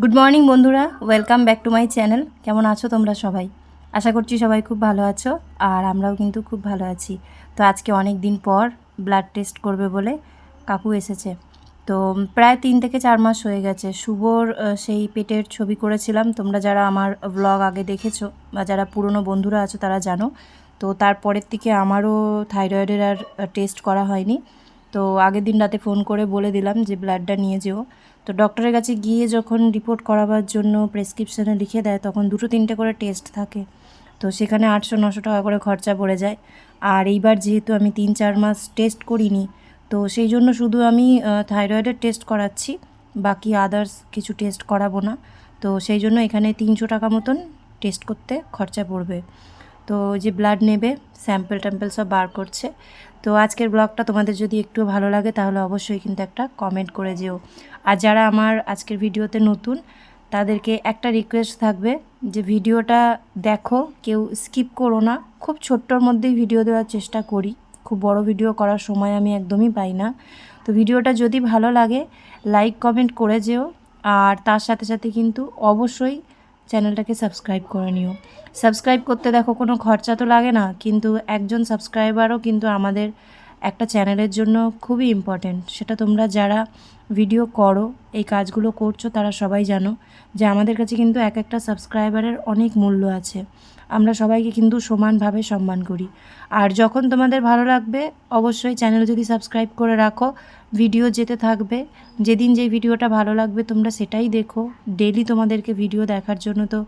Good morning বন্ধুরা। Welcome back to my channel কেমন আছো তোমরা সবাই? আশা করছি সবাই খুব ভালো আছো, আর আমরাও কিন্তু খুব ভালো আছি। তো আজকে অনেক দিন পর ব্লাড টেস্ট করবে বলে কাকু এসেছে। তো প্রায় তিন থেকে চার মাস হয়ে গেছে। শুভর সেই পেটের ছবি করেছিলাম। তোমরা যারা আমার ব্লগ আগে দেখেছ বা যারা পুরনো বন্ধুরা আছো তারা জানো। তো তারপরের থেকে আমারও থাইরয়েডের আর টেস্ট করা হয়নি। তো আগের দিন রাতে ফোন করে বলে দিলাম যে ব্লাডটা নিয়ে যেও। তো ডক্টরের কাছে গিয়ে যখন রিপোর্ট করাবার জন্য প্রেসক্রিপশানে লিখে দেয়, তখন দুটো তিনটে করে টেস্ট থাকে। তো সেখানে আটশো, নশো টাকা করে খরচা পড়ে যায়। আর এইবার যেহেতু আমি তিন, চার মাস টেস্ট করিনি, তো সেই জন্য শুধু আমি থাইরয়েডের টেস্ট করাচ্ছি, বাকি আদার্স কিছু টেস্ট করাবো না। তো সেই জন্য এখানে তিনশো টাকা মতন টেস্ট করতে খরচা পড়বে। তো যে ব্লাড নেবে স্যাম্পেল ট্যাম্পেল সব বার করছে। তো আজকের ব্লগটা তোমাদের যদি একটু ভালো লাগে তাহলে অবশ্যই কিন্তু একটা কমেন্ট করে যেও। আর যারা আমার আজকের ভিডিওতে নতুন, তাদেরকে একটা রিকোয়েস্ট থাকবে যে ভিডিওটা দেখো, কেউ স্কিপ করো না। খুব ছোট্টর মধ্যেই ভিডিও দেওয়ার চেষ্টা করি। খুব বড় ভিডিও করার সময় আমি একদমই পাই না। তো ভিডিওটা যদি ভালো লাগে লাইক কমেন্ট করে যেও। আর তার সাথে সাথে কিন্তু অবশ্যই চ্যানেলটাকে সাবস্ক্রাইব করে নিও। সাবস্ক্রাইব করতে দেখো, কোনো খরচা তো লাগে না, কিন্তু একজন সাবস্ক্রাইবারও কিন্তু আমাদের একটা চ্যানেলের জন্য খুবই ইম্পর্টেন্ট সেটা তোমরা যারা ভিডিও করো, এই কাজগুলো করছ, তারা সবাই জানো যে আমাদের কাছে কিন্তু এক একটা সাবস্ক্রাইবারের অনেক মূল্য আছে। আমরা সবাইকে কিন্তু সমানভাবে সম্মান করি। আর যখন তোমাদের ভালো লাগবে, অবশ্যই চ্যানেল যদি সাবস্ক্রাইব করে রাখো ভিডিও যেতে থাকবে, যেদিন যে ভিডিওটা ভালো লাগবে তোমরা সেটাই দেখো। ডেলি তোমাদেরকে ভিডিও দেখার জন্য তো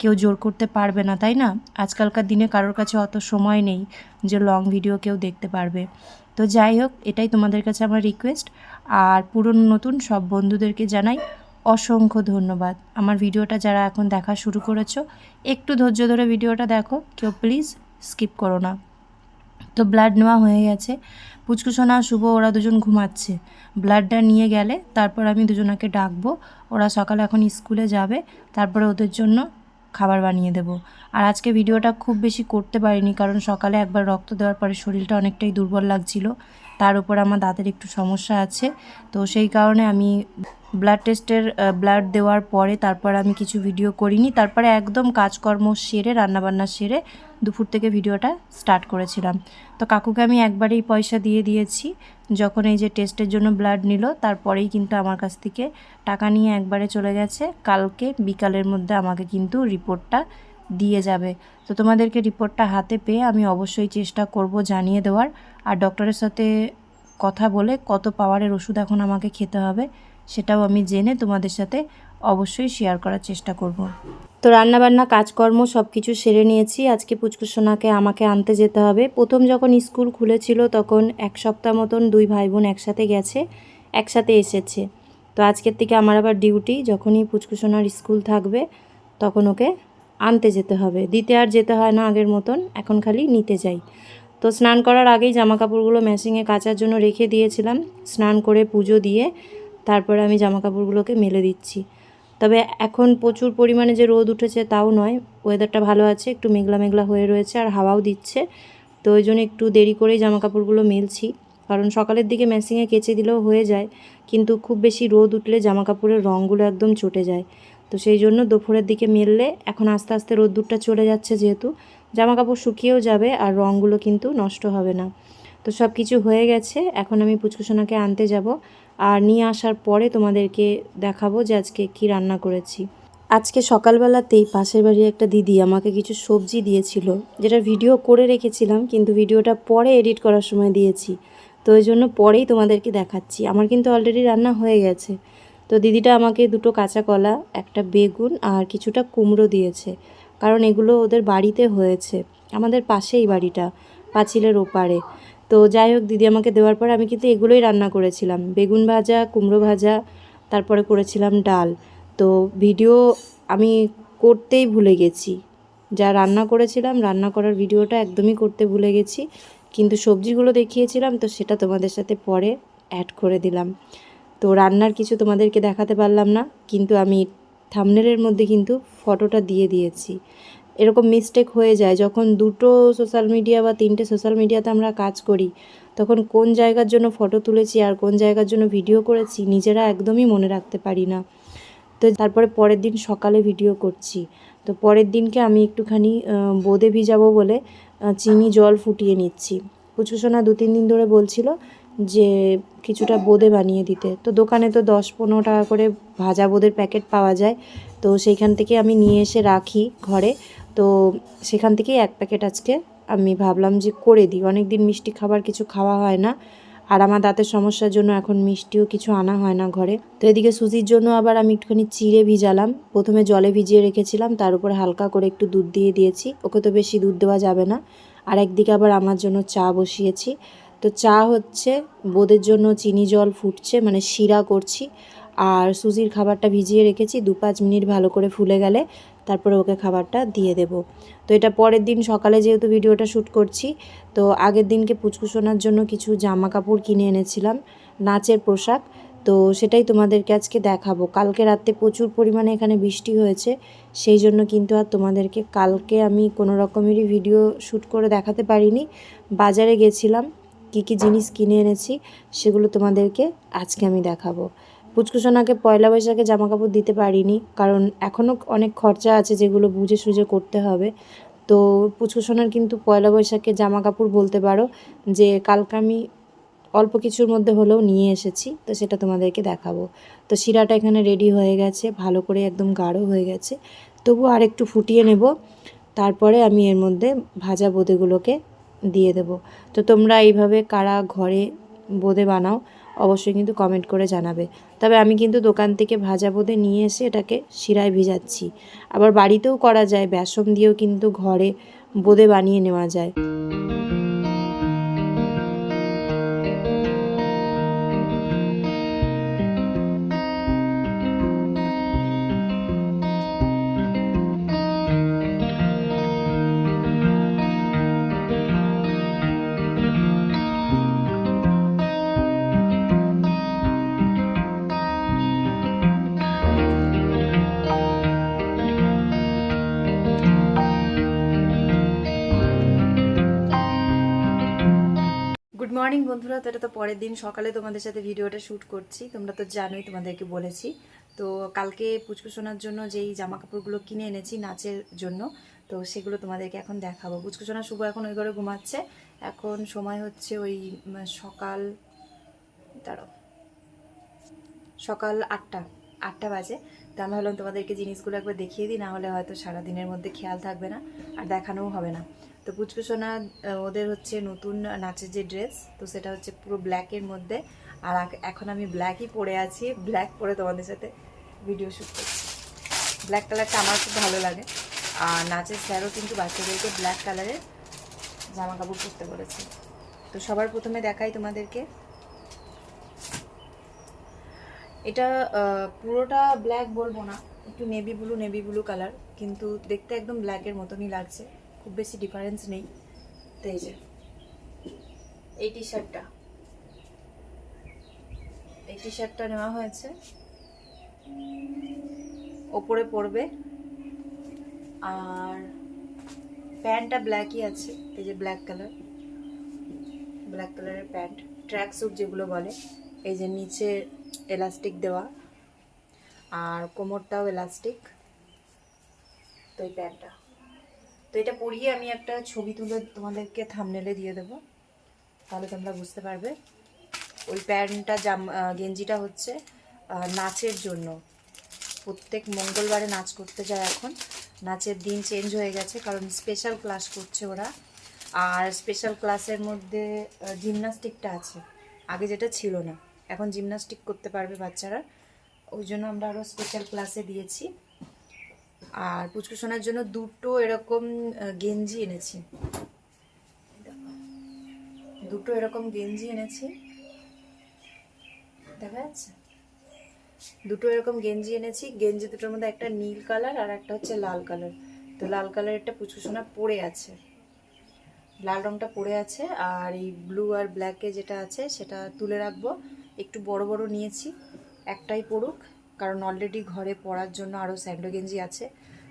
কেউ জোর করতে পারবে না, তাই না? আজকালকার দিনে কারোর কাছে অত সময় নেই যে লং ভিডিও কেউ দেখতে পারবে। তো যাই হোক, এটাই তোমাদের কাছে আমার রিকোয়েস্ট আর পুরনো নতুন সব বন্ধুদেরকে জানাই অসংখ্য ধন্যবাদ। আমার ভিডিওটা যারা এখন দেখা শুরু করেছ, একটু ধৈর্য ধরে ভিডিওটা দেখো, কেউ প্লিজ স্কিপ করো না। তো ব্লাড নেওয়া হয়ে গেছে। পুচকুসোনা শুভ, ওরা দুজন ঘুমাচ্ছে। ব্লাডটা নিয়ে গেলে তারপর আমি দুজনাকে ডাকবো। ওরা সকালে এখন স্কুলে যাবে, তারপরে ওদের জন্য খাবার বানিয়ে দেবো। আর আজকে ভিডিওটা খুব বেশি করতে পারিনি, কারণ সকালে একবার রক্ত দেওয়ার পরে শরীরটা অনেকটাই দুর্বল লাগছিল। তার উপর আমার দাঁতের একটু সমস্যা আছে। তো সেই কারণে আমি ব্লাড টেস্টের ব্লাড দেওয়ার পরে তারপর আমি কিছু ভিডিও করিনি। তারপরে একদম কাজকর্ম সেরে, রান্নাবান্না সেরে দুপুর থেকে ভিডিওটা স্টার্ট করেছিলাম। তো কাকুকে আমি একবারেই পয়সা দিয়ে দিয়েছি। যখন এই যে টেস্টের জন্য ব্লাড নিল, তারপরেই কিন্তু আমার কাছ থেকে টাকা নিয়ে একবারে চলে গেছে। কালকে বিকালের মধ্যে আমাকে কিন্তু রিপোর্টটা দিয়ে যাবে। তো তোমাদেরকে রিপোর্টটা হাতে পেয়ে আমি অবশ্যই চেষ্টা করব জানিয়ে দেওয়ার। আর ডক্টরের সাথে কথা বলে কত পাওয়ারের ওষুধ এখন আমাকে খেতে হবে, সেটাও আমি জেনে তোমাদের সাথে অবশ্যই শেয়ার করার চেষ্টা করব। তো রান্নাবান্না, কাজকর্ম সব কিছু সেরে নিয়েছি। আজকে পুচকুসোনাকে আমাকে আনতে যেতে হবে। প্রথম যখন স্কুল খুলেছিল তখন এক সপ্তাহ মতন দুই ভাই বোন একসাথে গেছে, একসাথে এসেছে। তো আজকের থেকে আমার আবার ডিউটি যখনই পুচকুসোনার স্কুল থাকবে তখন ওকে আনতে যেতে হবে। দিতে আর যেতে হয় না আগের মতন, এখন খালি নিতে যাই। তো স্নান করার আগেই জামা কাপড়গুলো মেশিনে কাচার জন্য রেখে দিয়েছিলাম। স্নান করে পুজো দিয়ে তারপরে আমি জামা কাপড়গুলোকে মেলে দিচ্ছি। তবে এখন প্রচুর পরিমাণে যে রোদ উঠেছে তাও নয় ওয়েদারটা ভালো আছে, একটু মেঘলা মেঘলা হয়ে রয়েছে আর হাওয়াও দিচ্ছে। তো ওই জন্য একটু দেরি করেই জামা কাপড়গুলো মেলছি। কারণ সকালের দিকে মেশিনে কেচে দিলেও হয়ে যায়, কিন্তু খুব বেশি রোদ উঠলে জামা কাপড়ের রঙগুলো একদম চটে যায়। তো সেই জন্য দুপুরের দিকে মেললে এখন আস্তে আস্তে রোদ্দুরটা চলে যাচ্ছে যেহেতু। জামা কাপড় শুকিয়েও যাবে আর রঙগুলো কিন্তু নষ্ট হবে না। তো সব কিছু হয়ে গেছে, এখন আমি পুচকুসোনাকে আনতে যাব আর নিয়ে আসার পরে তোমাদেরকে দেখাবো যে আজকে কি রান্না করেছি। আজকে সকালবেলাতেই পাশের বাড়ির একটা দিদি আমাকে কিছু সবজি দিয়েছিল, যেটা ভিডিও করে রেখেছিলাম, কিন্তু ভিডিওটা পরে এডিট করার সময় দিয়েছি। তো ওই জন্য পরেই তোমাদেরকে দেখাচ্ছি। আমার কিন্তু অলরেডি রান্না হয়ে গেছে। তো দিদিটা আমাকে দুটো কাঁচা কলা, একটা বেগুন আর কিছুটা কুমড়ো দিয়েছে। কারণ এগুলো ওদের বাড়িতে হয়েছে। আমাদের পাশেই বাড়িটা, পাঁচিলের ওপারে। তো যাই হোক, দিদি আমাকে দেওয়ার পর আমি কিন্তু এগুলোই রান্না করেছিলাম। বেগুন ভাজা, কুমড়ো ভাজা, তারপরে করেছিলাম ডাল। তো ভিডিও আমি করতেই ভুলে গেছি। যা রান্না করেছিলাম, রান্না করার ভিডিওটা একদমই করতে ভুলে গেছি। কিন্তু সবজিগুলো দেখিয়েছিলাম, তো সেটা তোমাদের সাথে পরে অ্যাড করে দিলাম। তো রান্নার কিছু তোমাদেরকে দেখাতে পারলাম না, কিন্তু আমি থামনেলের মধ্যে কিন্তু ফটোটা দিয়ে দিয়েছি। এরকম মিস্টেক হয়ে যায়, যখন দুটো সোশ্যাল মিডিয়া বা তিনটে সোশ্যাল মিডিয়াতে আমরা কাজ করি, তখন কোন জায়গার জন্য ফটো তুলেছি আর কোন জায়গার জন্য ভিডিও করেছি নিজেরা একদমই মনে রাখতে পারি না। তো তারপরে পরের দিন সকালে ভিডিও করছি। তো পরের দিনকে আমি একটুখানি বোঁদে ভিজাবো বলে চিনি, জল ফুটিয়ে নিচ্ছি। পুচকুসোনা দু তিন দিন ধরে বলছিল যে কিছুটা বোঁদে বানিয়ে দিতে। তো দোকানে তো দশ পনেরো টাকা করে ভাজা বোঁদের প্যাকেট পাওয়া যায়। তো সেইখান থেকে আমি নিয়ে এসে রাখি ঘরে। তো সেখান থেকেই এক প্যাকেট আজকে আমি ভাবলাম যে করে দিই। অনেক দিন মিষ্টি খাবার কিছু খাওয়া হয় না। আর আমার দাঁতের সমস্যার জন্য এখন মিষ্টিও কিছু আনা হয় না ঘরে। তো এদিকে সুজির জন্য আবার আমি একটুখানি চিড়ে ভিজালাম। প্রথমে জলে ভিজিয়ে রেখেছিলাম, তার উপরে হালকা করে একটু দুধ দিয়ে দিয়েছি। ওকে তো বেশি দুধ দেওয়া যাবে না। আর একদিকে আবার আমার জন্য চা বসিয়েছি। তো চা হচ্ছে, বোদের জন্য চিনি জল ফুটছে মানে শিরা করছি। আর সুজির খাবারটা ভিজিয়ে রেখেছি, দু পাঁচ মিনিট ভালো করে ফুলে গেলে তারপরে ওকে খাবারটা দিয়ে দেব। তো এটা পরের দিন সকালে যেহেতু ভিডিওটা শ্যুট করছি, তো আগের দিনকে পুচকুসোনার জন্য কিছু জামা কাপড় কিনে এনেছিলাম, নাচের পোশাক। তো সেটাই তোমাদেরকে আজকে দেখাবো। কালকে রাতে প্রচুর পরিমাণে এখানে বৃষ্টি হয়েছে, সেই জন্য কিন্তু আর তোমাদেরকে কালকে আমি কোনো রকমেরই ভিডিও শ্যুট করে দেখাতে পারিনি। বাজারে গেছিলাম কী কী জিনিস কিনে এনেছি সেগুলো তোমাদেরকে আজকে আমি দেখাবো। পুচকুসোনাকে পয়লা বৈশাখে জামা কাপড় দিতে পারিনি, কারণ এখনও অনেক খরচা আছে যেগুলো বুঝে সুঝে করতে হবে। তো পুচকুসোনার কিন্তু পয়লা বৈশাখে জামা কাপড় বলতে পারো যে কালকে আমি অল্প কিছুর মধ্যে হলেও নিয়ে এসেছি, তো সেটা তোমাদেরকে দেখাবো। তো শিরাটা এখানে রেডি হয়ে গেছে, ভালো করে একদম গাঢ় হয়ে গেছে। তবু আর একটু ফুটিয়ে নেব, তারপরে আমি এর মধ্যে ভাজা বোঁদেগুলোকে দিয়ে দেব। তো তোমরা এইভাবে কারা ঘরে বোঁদে বানাও, অবশ্যই কিন্তু কমেন্ট করে জানাবে। তবে আমি কিন্তু দোকান থেকে ভাজা বোঁদে নিয়ে এসে এটাকে শিরায় ভিজাচ্ছি। আবার বাড়িতেও করা যায়, বেসন দিয়েও কিন্তু ঘরে বোঁদে বানিয়ে নেওয়া যায়। বন্ধুরা, তো এটা তো পরের দিন সকালে তোমাদের সাথে ভিডিওটা শ্যুট করছি। তোমরা তো জানোই তোমাদেরকে বলেছি। তো কালকে পুচকু সোনার জন্য যেই জামা কাপড়গুলো কিনে এনেছি নাচের জন্য, তো সেগুলো তোমাদেরকে এখন দেখাবো। পুচকু শুভ এখন ওই ঘরে ঘুমাচ্ছে। এখন সময় হচ্ছে ওই সকাল, দাঁড়াও, সকাল আটটা আটটা বাজে। তো আমি ভাবলাম তোমাদেরকে জিনিসগুলো একবার দেখিয়ে দিই, না হলে হয়তো সারাদিনের মধ্যে খেয়াল থাকবে না আর দেখানোও হবে না। তো পুচকু সোনা ওদের হচ্ছে নতুন নাচের যে ড্রেস তো সেটা হচ্ছে পুরো ব্ল্যাকের মধ্যে। আর এখন আমি ব্ল্যাকই পরে আছি ব্ল্যাক পরে তোমাদের সাথে ভিডিও শ্যুট করছি। ব্ল্যাক কালারটা আমার খুব ভালো লাগে। আর নাচের স্যারও কিন্তু বাচ্চাদেরকে ব্ল্যাক কালারের জামা কাপড় পরতে বলেছে। তো সবার প্রথমে দেখাই তোমাদেরকে। এটা পুরোটা ব্ল্যাক বলব না, একটু navy blue navy blue colour কিন্তু দেখতে একদম ব্ল্যাকের মতনই লাগছে। খুব বেশি ডিফারেন্স নেই। তো এই যে, এই টি শার্টটা এই টি শার্টটা নেওয়া হয়েছে। ওপরে পড়বে। আর প্যান্টটা ব্ল্যাকই আছে, এই যে ব্ল্যাক কালার ব্ল্যাক কালারের প্যান্ট। ট্র্যাক স্যুট যেগুলো বলে, এই যে নিচে এলাস্টিক দেওয়া। আর কোমরটাও এলাস্টিক তো এই প্যান্টটা। তো এটা পরিয়ে আমি একটা ছবি তুলে তোমাদেরকে থামনেলে দিয়ে দেবো। তাহলে তোমরা বুঝতে পারবে। ওই প্যান্টটা, জাম গেঞ্জিটা হচ্ছে নাচের জন্য। প্রত্যেক মঙ্গলবারে নাচ করতে যায় এখন। নাচের দিন চেঞ্জ হয়ে গেছে, কারণ স্পেশাল ক্লাস করছে ওরা। আর স্পেশাল ক্লাসের মধ্যে জিমনাস্টিকটা আছে। আগে যেটা ছিল না। এখন জিমনাস্টিক করতে পারবে বাচ্চারা। ওই জন্য আমরা আরও স্পেশাল ক্লাসে দিয়েছি। আর পুচকুসোনার জন্য দুটো এরকম গেঞ্জি এনেছি। দুটো এরকম গেঞ্জি এনেছি। দেখা যাচ্ছে? দুটো এরকম গেঞ্জি এনেছি। গেঞ্জি দুটোর মধ্যে একটা নীল কালার আর একটা হচ্ছে লাল কালার। তো লাল কালারেরটা পুচকুসোনা পড়ে আছে। লাল রংটা পড়ে আছে আর এই ব্লু আর ব্ল্যাকে যেটা আছে সেটা তুলে রাখব। একটু বড় বড় নিয়েছি। একটাই পড়ুক কারণ অলরেডি ঘরে পরার জন্য আরও স্যান্ডো গেঞ্জি আছে।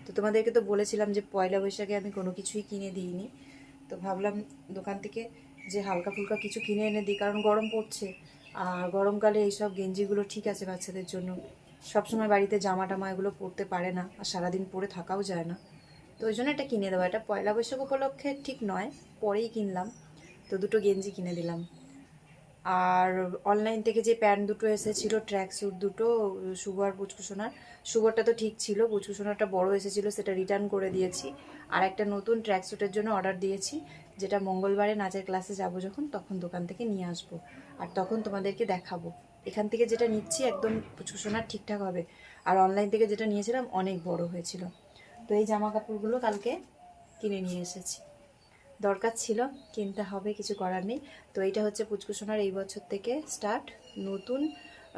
তো তোমাদেরকে তো বলেছিলাম যে পয়লা বৈশাখে আমি কোনো কিছুই কিনে দিইনি। তো ভাবলাম দোকান থেকে যে হালকা ফুলকা কিছু কিনে এনে দিই, কারণ গরম পড়ছে। আর গরমকালে এইসব গেঞ্জিগুলো ঠিক আছে বাচ্চাদের জন্য। সবসময় বাড়িতে জামা টামা এগুলো পরতে পারে না, আর সারাদিন পরে থাকাও যায় না। তো ওই জন্য এটা কিনে দেবো। এটা পয়লা বৈশাখ উপলক্ষে ঠিক নয়, পরেই কিনলাম। তো দুটো গেঞ্জি কিনে দিলাম। আর অনলাইন থেকে যে প্যান্ট দুটো এসেছিল ট্র্যাক স্যুট দুটো, শুভ আর পুচকুসোনার শুভরটা তো ঠিক ছিল পুচকুসোনারটা বড় এসেছিল, সেটা রিটার্ন করে দিয়েছি। আর একটা নতুন ট্র্যাক স্যুটের জন্য অর্ডার দিয়েছি, যেটা মঙ্গলবারে নাচের ক্লাসে যাব যখন, তখন দোকান থেকে নিয়ে আসব। আর তখন তোমাদেরকে দেখাবো। এখান থেকে যেটা নিচ্ছি, একদম পুচকুসোনার ঠিকঠাক হবে। আর অনলাইন থেকে যেটা নিয়েছিলাম, অনেক বড় হয়েছিল। তো এই জামা কাপড়গুলো কালকে কিনে নিয়ে এসেছি। দরকার ছিল, কিনতে হবে, কিছু করার নেই। তো এইটা হচ্ছে পুচকুসোনার এই বছর থেকে স্টার্ট নতুন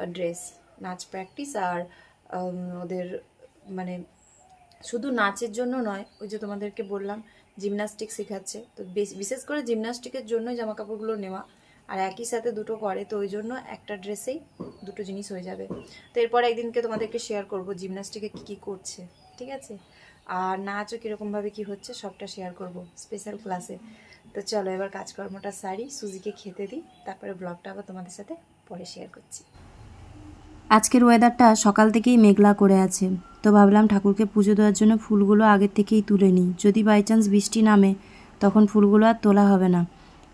ড্রেস নাচ প্র্যাকটিস আর ওদের মানে শুধু নাচের জন্য নয়, ওই যে তোমাদেরকে বললাম জিমনাস্টিক শেখাচ্ছে। তো বেশ- বিশেষ করে জিমনাস্টিকের জন্যই জামা কাপড়গুলো নেওয়া। আর একই সাথে দুটো করে, তো ওই জন্য একটা ড্রেসেই দুটো জিনিস হয়ে যাবে। তো এরপর একদিনকে তোমাদেরকে শেয়ার করব জিমনাস্টিকে কী কী করছে, ঠিক আছে? আর নাচও কীরকমভাবে কী হচ্ছে সবটা শেয়ার করব স্পেশাল ক্লাসে তো চলো এবার কাজকর্মটা সারি, সুজিকে খেতে দিই, তারপরে ব্লগটা আবার তোমাদের সাথে পরে শেয়ার করছি। আজকের ওয়েদারটা সকাল থেকেই মেঘলা করে আছে। তো ভাবলাম ঠাকুরকে পুজো দেওয়ার জন্য ফুলগুলো আগের থেকেই তুলে নিই। যদি বাই চান্স বৃষ্টি নামে, তখন ফুলগুলো আর তোলা হবে না।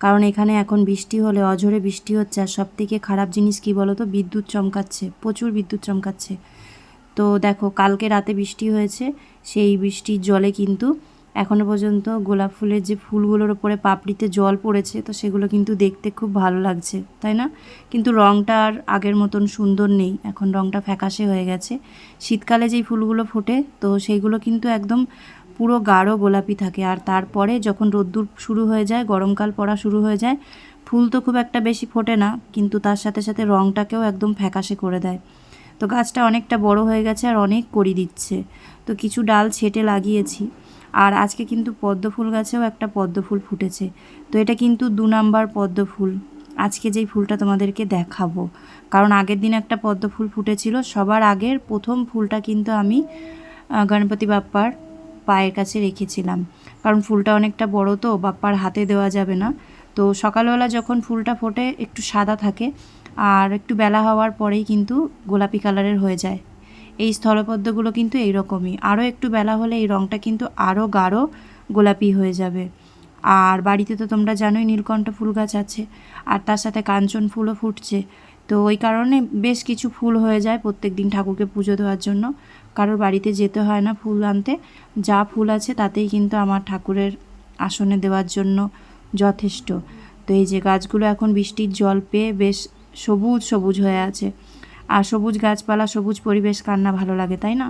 কারণ এখানে এখন বৃষ্টি হলে, অঝরে বৃষ্টি হচ্ছে, আর সব থেকে খারাপ জিনিস কী বলো তো বিদ্যুৎ চমকাচ্ছে, প্রচুর বিদ্যুৎ চমকাচ্ছে। তো দেখো, কালকে রাতে বৃষ্টি হয়েছে, সেই বৃষ্টির জলে কিন্তু এখনও পর্যন্ত গোলাপ ফুলের যে ফুলগুলোর ওপরে পাপড়িতে জল পড়েছে, তো সেগুলো কিন্তু দেখতে খুব ভালো লাগছে, তাই না? কিন্তু রঙটা আর আগের মতন সুন্দর নেই, এখন রঙটা ফ্যাকাশে হয়ে গেছে। শীতকালে যেই ফুলগুলো ফোটে, তো সেইগুলো কিন্তু একদম পুরো গাঢ় গোলাপি থাকে। আর তারপরে যখন রোদ্দুর শুরু হয়ে যায়, গরমকাল পড়া শুরু হয়ে যায়, ফুল তো খুব একটা বেশি ফোটে না, কিন্তু তার সাথে সাথে রঙটাকেও একদম ফ্যাকাশে করে দেয়। তো গাছটা অনেকটা বড় হয়ে গেছে আর অনেক করি দিচ্ছে। তো কিছু ডাল ছেটে লাগিয়েছি। আর আজকে কিন্তু পদ্ম ফুল গাছেও একটা পদ্ম ফুল ফুটেছে। তো এটা কিন্তু দু নাম্বার পদ্ম ফুল। আজকে যেই ফুলটা তোমাদেরকে দেখাবো। কারণ আগের দিন একটা পদ্ম ফুল ফুটেছিল, সবার আগের প্রথম ফুলটা কিন্তু আমি গণপতি বাপ্পার পায়ের কাছে রেখেছিলাম। কারণ ফুলটা অনেকটা বড় তো, বাপ্পার হাতে দেওয়া যাবে না। তো সকালবেলা যখন ফুলটা ফোটে, একটু সাদা থাকে আর একটু বেলা হওয়ার পরেই কিন্তু গোলাপি কালারের হয়ে যায়। এই স্থলপদ্মগুলো কিন্তু এইরকমই। আরও একটু বেলা হলে এই রঙটা কিন্তু আরও গাঢ় গোলাপি হয়ে যাবে। আর বাড়িতে তো তোমরা জানোই নীলকণ্ঠ ফুল গাছ আছে, আর তার সাথে কাঞ্চন ফুলও ফুটছে। তো ওই কারণে বেশ কিছু ফুল হয়ে যায় প্রত্যেক দিন ঠাকুরকে পুজো দেওয়ার জন্য। কারোর বাড়িতে যেতে হয় না ফুল আনতে। যা ফুল আছে তাতেই কিন্তু আমার ঠাকুরের আসনে দেওয়ার জন্য যথেষ্ট। তো এই যে গাছগুলো এখন বৃষ্টির জল পেয়ে বেশ সবুজ সবুজ হয়ে আছে। আর সবুজ গাছপালা, সবুজ পরিবেশ কান্না ভালো লাগে, তাই না?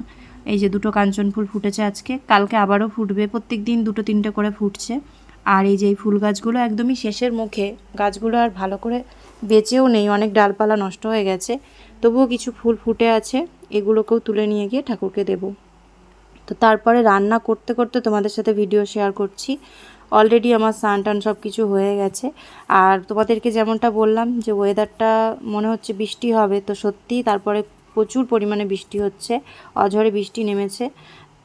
এই যে দুটো কাঞ্চন ফুল ফুটেছে আজকে, কালকে আবারও ফুটবে, প্রত্যেক দিন দুটো তিনটে করে ফুটছে। আর এই যে এই ফুল গাছগুলো একদমই শেষের মুখে, গাছগুলো আর ভালো করে বেঁচেও নেই, অনেক ডালপালা নষ্ট হয়ে গেছে। তবুও কিছু ফুল ফুটে আছে, এগুলোকেও তুলে নিয়ে গিয়ে ঠাকুরকে দেবো। তো তারপরে রান্না করতে করতে তোমাদের সাথে ভিডিও শেয়ার করছি। অলরেডি আমার স্নান টান সব কিছু হয়ে গেছে। আর তোমাদেরকে যেমনটা বললাম যে ওয়েদারটা মনে হচ্ছে বৃষ্টি হবে, তো সত্যি তারপরে প্রচুর পরিমাণে বৃষ্টি হচ্ছে, অঝরে বৃষ্টি নেমেছে।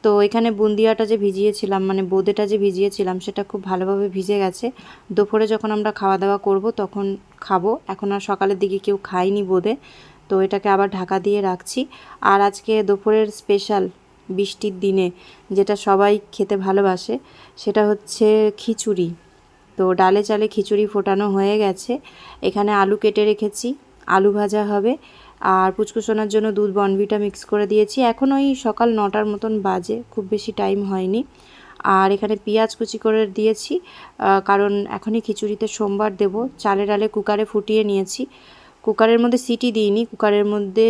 তো এখানে বুন্দিয়াটা যে ভিজিয়েছিলাম মানে বোঁদেটা যে ভিজিয়েছিলাম, সেটা খুব ভালোভাবে ভিজে গেছে। দুপুরে যখন আমরা খাওয়া দাওয়া করব, তখন খাব। এখন আর সকালের দিকে কেউ খায়নি বোঁদে, তো এটাকে আবার ঢাকা দিয়ে রাখছি। আর আজকে দুপুরের স্পেশাল বৃষ্টির দিনে যেটা সবাই খেতে ভালোবাসে, সেটা হচ্ছে খিচুড়ি। তো ডালে চালে খিচুড়ি ফোটানো হয়ে গেছে। এখানে আলু কেটে রেখেছি, আলু ভাজা হবে, আর পুচকুসোনার জন্য দুধ বনভিটা মিক্স করে দিয়েছি। এখন ওই সকাল নটার মতন বাজে, খুব বেশি টাইম হয়নি। আর এখানে পেঁয়াজ কুচি করে দিয়েছি কারণ এখনই খিচুড়িতে সোমবার দেব। চালে ডালে কুকারে ফুটিয়ে নিয়েছি। কুকারের মধ্যে সিটি দিইনি, কুকারের মধ্যে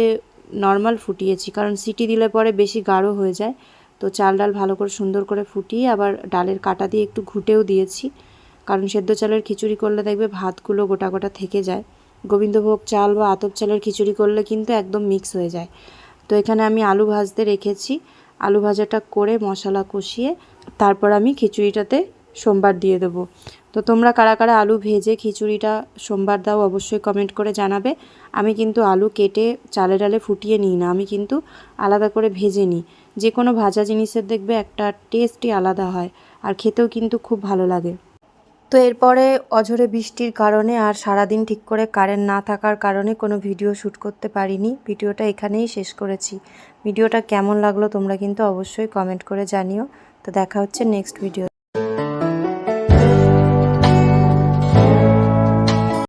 নর্মাল ফুটিয়েছি, কারণ সিটি দিলে পরে বেশি গাঢ় হয়ে যায়। তো চাল ডাল ভালো করে সুন্দর করে ফুটিয়ে আবার ডালের কাটা দিয়ে একটু ঘুটেও দিয়েছি। কারণ সেদ্ধ চালের খিচুড়ি করলে দেখবে ভাতগুলো গোটা গোটা থেকে যায়। গোবিন্দভোগ চাল বা আতপ চালের খিচুড়ি করলে কিন্তু একদম মিক্স হয়ে যায়। তো এখানে আমি আলু ভাজতে রেখেছি। আলু ভাজাটা করে মশলা কষিয়ে তারপর আমি খিচুড়িটাতে সোমবার দিয়ে দেবো। তো তোমরা কারা কারা আলু ভেজে খিচুড়িটা সোমবার দাও অবশ্যই কমেন্ট করে জানাবে। আমি কিন্তু আলু কেটে চালে ডালে ফুটিয়ে নিই না, আমি কিন্তু আলাদা করে ভেজে নিই। যে কোনো ভাজা জিনিসের দেখবে একটা টেস্টই আলাদা হয় আর খেতেও কিন্তু খুব ভালো লাগে। তো এরপরে অঝরে বৃষ্টির কারণে আর সারাদিন ঠিক করে কারেন্ট না থাকার কারণে কোনো ভিডিও শ্যুট করতে পারিনি। ভিডিওটা এখানেই শেষ করেছি। ভিডিওটা কেমন লাগল তোমরা কিন্তু অবশ্যই কমেন্ট করে জানিও। তো দেখা হচ্ছে নেক্সট ভিডিও